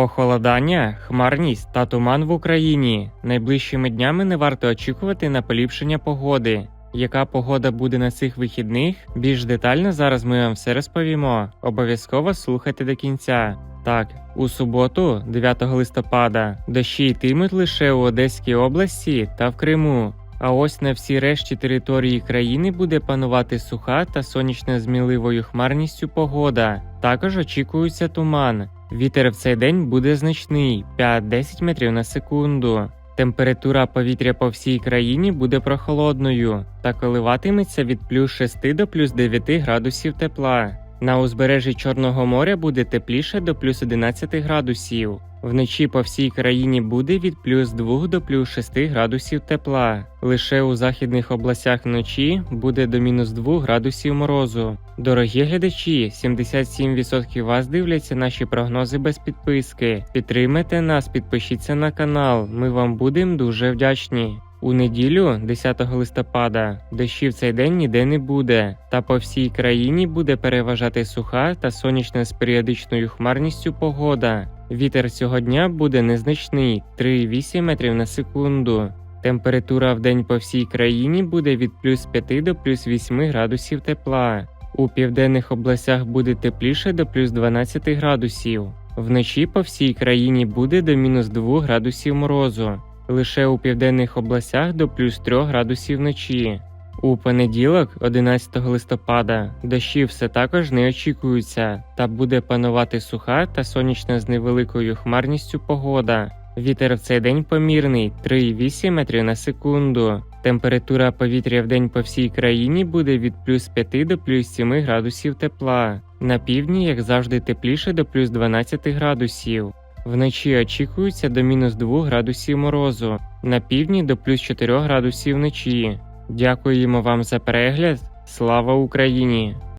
Похолодання, хмарність та туман в Україні. Найближчими днями не варто очікувати на поліпшення погоди. Яка погода буде на цих вихідних? Більш детально зараз ми вам все розповімо. Обов'язково слухайте до кінця. Так, у суботу, 9 листопада, дощі йтимуть лише у Одеській області та в Криму. А ось на всій решті території країни буде панувати суха та сонячна зміливою хмарністю погода. Також очікується туман. Вітер в цей день буде значний 5-10 метрів на секунду. Температура повітря по всій країні буде прохолодною та коливатиметься від плюс 6 до плюс 9 градусів тепла. На узбережжі Чорного моря буде тепліше до плюс 11 градусів. Вночі по всій країні буде від плюс 2 до плюс 6 градусів тепла. Лише у західних областях вночі буде до мінус 2 градусів морозу. Дорогі глядачі, 77% вас дивляться наші прогнози без підписки. Підтримайте нас, підпишіться на канал. Ми вам будемо дуже вдячні. У неділю, 10 листопада, дощів цей день ніде не буде, та по всій країні буде переважати суха та сонячна з періодичною хмарністю погода. Вітер цього дня буде незначний 3,8 метрів на секунду. Температура в день по всій країні буде від плюс 5 до плюс 8 градусів тепла. У південних областях буде тепліше до плюс 12 градусів. Вночі по всій країні буде до мінус 2 градусів морозу. Лише у південних областях до плюс 3 градусів вночі. У понеділок, 11 листопада, дощів все також не очікуються, та буде панувати суха та сонячна з невеликою хмарністю погода. Вітер в цей день помірний 3,8 метрів на секунду. Температура повітря в день по всій країні буде від плюс 5 до плюс 7 градусів тепла. На півдні, як завжди, тепліше до плюс 12 градусів. Вночі очікується до мінус 2 градусів морозу, на півдні до плюс 4 градусів вночі. Дякуємо вам за перегляд. Слава Україні!